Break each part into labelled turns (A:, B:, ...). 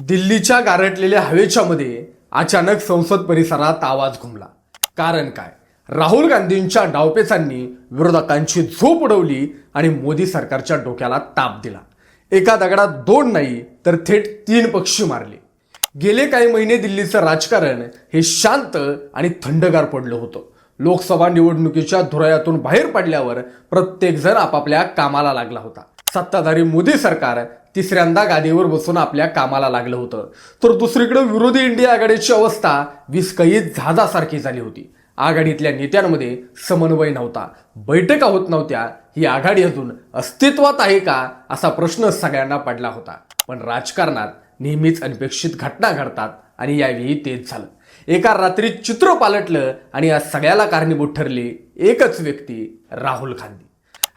A: दिल्लीच्या गारटलेल्या हवेच्या मध्ये अचानक संसद परिसरात आवाज घुमला. कारण काय? राहुल गांधींच्या डावपेचांनी विरोधकांची झोप उडवली आणि मोदी सरकारच्या डोक्याला ताप दिला. एका दगडात दोन नाही तर थेट तीन पक्षी मारले. गेले काही महिने दिल्लीचं राजकारण हे शांत आणि थंडगार पडलं होतं. लोकसभा निवडणुकीच्या धुरायातून बाहेर पडल्यावर प्रत्येकजण आपापल्या कामाला लागला होता. सत्ताधारी मोदी सरकार तिसऱ्यांदा गादीवर बसून आपल्या कामाला लागलं होतं. तर दुसरीकडे विरोधी इंडिया आघाडीची अवस्था विस्कळीत झाजासारखी झाली होती. आघाडीतल्या नेत्यांमध्ये समन्वय नव्हता. बैठका होत नव्हत्या. ही आघाडी अजून अस्तित्वात आहे का असा प्रश्न सगळ्यांना पडला होता. पण राजकारणात नेहमीच अनपेक्षित घटना घडतात आणि यावेळी तेच झालं. एका रात्री चित्र पालटलं आणि या सगळ्याला कारणीभूत ठरली एकच व्यक्ती राहुल गांधी.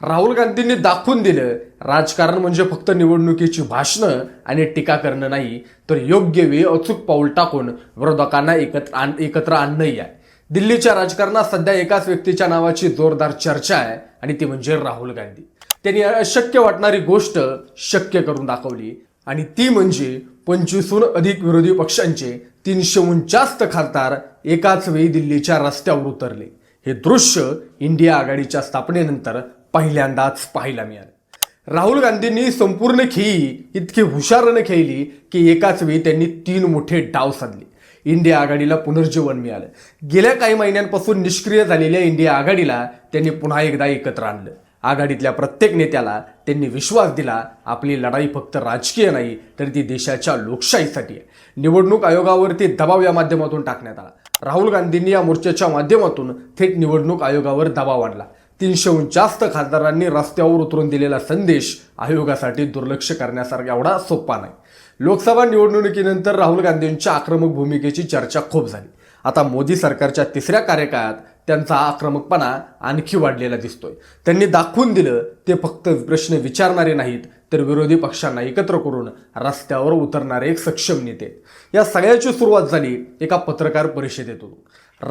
A: राहुल गांधींनी दाखवून दिलं राजकारण म्हणजे फक्त निवडणुकीची भाषणं आणि टीका करणं नाही तर योग्य वेळी अचूक पाऊल टाकून विरोधकांना एकत्र एकत्र आणणंही आहे. दिल्लीच्या राजकारणात सध्या एकाच व्यक्तीच्या नावाची जोरदार चर्चा आहे आणि ती म्हणजे राहुल गांधी. त्यांनी अशक्य वाटणारी गोष्ट शक्य करून दाखवली आणि ती म्हणजे पंचवीसहून अधिक विरोधी पक्षांचे तीनशेहून जास्त खासदार एकाच वेळी दिल्लीच्या रस्त्यावर उतरले. हे दृश्य इंडिया आघाडीच्या स्थापनेनंतर पहिल्यांदाच पाहायला मिळालं. राहुल गांधींनी संपूर्ण खेळी इतकी हुशारानं खेळली की एकाच वेळी त्यांनी तीन मोठे डाव साधले. इंडिया आघाडीला पुनर्जीवन मिळालं. गेल्या काही महिन्यांपासून निष्क्रिय झालेल्या इंडिया आघाडीला त्यांनी पुन्हा एकदा एकत्र आणलं. आघाडीतल्या प्रत्येक नेत्याला त्यांनी विश्वास दिला आपली लढाई फक्त राजकीय नाही तर ती देशाच्या लोकशाहीसाठी आहे. निवडणूक आयोगावरती दबाव या माध्यमातून टाकण्यात आला. राहुल गांधींनी या मोर्चाच्या माध्यमातून थेट निवडणूक आयोगावर दबाव आणला. तीनशेहून जास्त खासदारांनी रस्त्यावर उतरून दिलेला संदेश आयोगासाठी दुर्लक्ष करण्यासारखा एवढा सोपा नाही. लोकसभा निवडणुकीनंतर राहुल गांधींच्या आक्रमक भूमिकेची चर्चा खूप झाली. आता मोदी सरकारच्या तिसऱ्या कार्यकाळात त्यांचा आक्रमकपणा आणखी वाढलेला दिसतोय. त्यांनी दाखवून दिलं ते फक्त प्रश्न विचारणारे नाहीत तर विरोधी पक्षांना एकत्र करून रस्त्यावर उतरणारे एक सक्षम नेते. या सगळ्याची सुरुवात झाली एका पत्रकार परिषदेतून.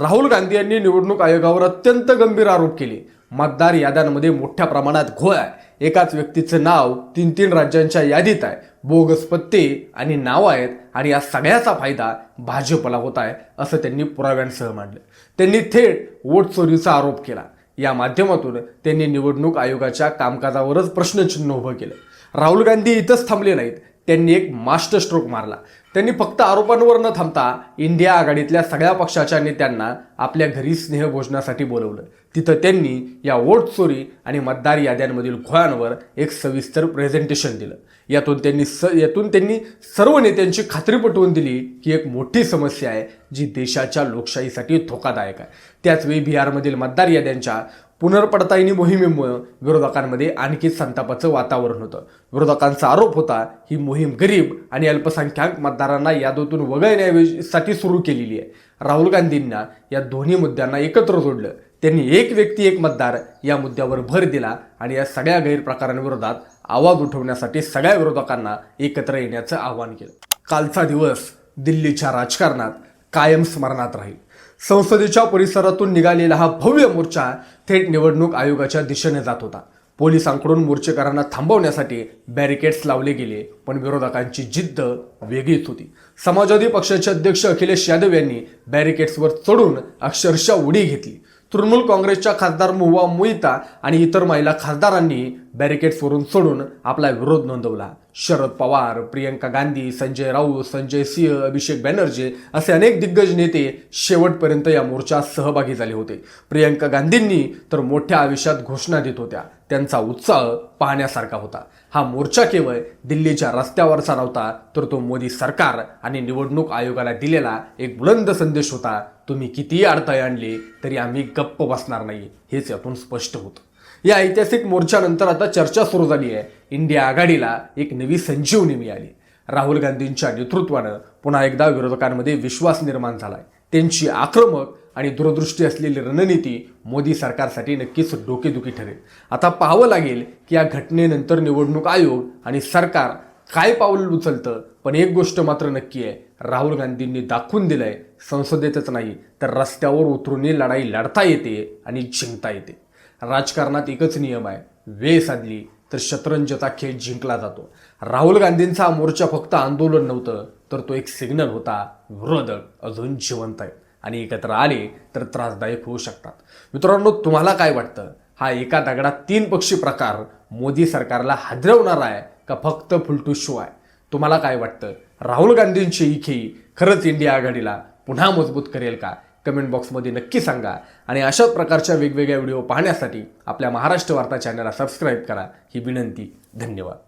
A: राहुल गांधी यांनी निवडणूक आयोगावर अत्यंत गंभीर आरोप केले. मतदार याद्यांमध्ये मोठ्या प्रमाणात घोळ आहे. एकाच व्यक्तीचं नाव तीन तीन राज्यांच्या यादीत आहे. बोगस पत्ते आणि नावं आहेत आणि या सगळ्याचा फायदा भाजपला होत आहे असं त्यांनी पुराव्यांसह मांडलं. त्यांनी थेट वोट चोरीचा आरोप केला. या माध्यमातून त्यांनी निवडणूक आयोगाच्या कामकाजावरच प्रश्नचिन्ह उभं केलं. राहुल गांधी इथंच थांबले नाहीत. त्यांनी एक मास्टर स्ट्रोक मारला. त्यांनी फक्त आरोपांवर न थांबता इंडिया आघाडीतल्या सगळ्या पक्षाच्या नेत्यांना आपल्या घरी स्नेहभोजनासाठी बोलवलं. तिथं त्यांनी या वोट चोरी आणि मतदार याद्यांमधील घोळांवर एक सविस्तर प्रेझेंटेशन दिलं. यातून त्यांनी स यातून त्यांनी सर्व नेत्यांची खात्री पटवून दिली की एक मोठी समस्या आहे जी देशाच्या लोकशाहीसाठी धोकादायक आहे. त्याचवेळी बिहारमधील मतदार याद्यांच्या पुनर्पडताळणी मोहिमेमुळं विरोधकांमध्ये आणखी संतापाचं वातावरण होतं. विरोधकांचा आरोप होता ही मोहीम गरीब आणि अल्पसंख्याक मतदारांना यादीतून वगळण्यासाठी सुरू केलेली आहे. राहुल गांधींना या दोन्ही मुद्द्यांना एकत्र जोडलं. त्यांनी एक व्यक्ती एक मतदार या मुद्द्यावर भर दिला आणि या सगळ्या गैरप्रकारांविरोधात आवाज उठवण्यासाठी सगळ्या विरोधकांना एकत्र येण्याचं आवाहन केलं. कालचा दिवस दिल्लीच्या राजकारणात कायम स्मरणात राहील. संसदेच्या परिसरातून निघालेला हा भव्य मोर्चा थेट निवडणूक आयोगाच्या दिशेने जात होता. पोलिसांकडून मोर्चेकरांना थांबवण्यासाठी बॅरिकेड्स लावले गेले पण विरोधकांची जिद्द वेगळीच होती. समाजवादी पक्षाचे अध्यक्ष अखिलेश यादव यांनी बॅरिकेड्सवर चढून अक्षरशः उडी घेतली. तृणमूल काँग्रेसच्या खासदार मुवा मोहिता आणि इतर महिला खासदारांनी बॅरिकेड्सवरून सोडून आपला विरोध नोंदवला. शरद पवार प्रियंका गांधी संजय राऊत संजय सिंह अभिषेक बॅनर्जी असे अनेक दिग्गज नेते शेवटपर्यंत या मोर्चात सहभागी झाले होते. प्रियंका गांधींनी तर मोठ्या आयुष्यात घोषणा देत होत्या. त्यांचा उत्साह पाहण्यासारखा होता. हा मोर्चा केवळ दिल्लीच्या रस्त्यावरचा नव्हता तर तो मोदी सरकार आणि निवडणूक आयोगाला दिलेला एक बुलंद संदेश होता. तुम्ही कितीही अडथळे आणले तरी आम्ही गप्प बसणार नाही हेच यातून स्पष्ट होतं. या ऐतिहासिक मोर्चानंतर आता चर्चा सुरू झाली आहे. इंडिया आघाडीला एक नवी संजीवनी मिळाली. राहुल गांधींच्या नेतृत्वानं पुन्हा एकदा विरोधकांमध्ये विश्वास निर्माण झाला आहे त्यांची आक्रमक आणि दूरदृष्टी असलेली रणनीती मोदी सरकारसाठी नक्कीच डोकेदुखी ठरेल. आता पाहावं लागेल की या घटनेनंतर निवडणूक आयोग आणि सरकार काय पाऊल उचलतं पण एक गोष्ट मात्र नक्की आहे. राहुल गांधींनी दाखवून दिलंय संसदेतच नाही तर रस्त्यावर उतरूनही लढाई लढता येते आणि जिंकता येते. राजकारणात एकच नियम आहे. वेळ साधली तर शतरंजचा खेळ जिंकला जातो. राहुल गांधींचा हा मोर्चा फक्त आंदोलन नव्हतं तर तो एक सिग्नल होता. विरोधक अजून जिवंत आहेत आणि एकत्र आले तर त्रासदायक होऊ शकतात. मित्रांनो तुम्हाला काय वाटतं? हा एका दगडात तीन पक्षी प्रकार मोदी सरकारला हादरवणार आहे का फक्त फुलटू शो आहे? तुम्हाला काय वाटतं? राहुल गांधींची ही खेळी खरंच इंडिया आघाडीला पुन्हा मजबूत करेल का? कमेंट बॉक्समध्ये नक्की सांगा. आणि अशाच प्रकारच्या वेगवेगळ्या व्हिडिओ पाहण्यासाठी आपल्या महाराष्ट्र वार्ता चॅनलला सबस्क्राईब करा. ही विनंती. धन्यवाद.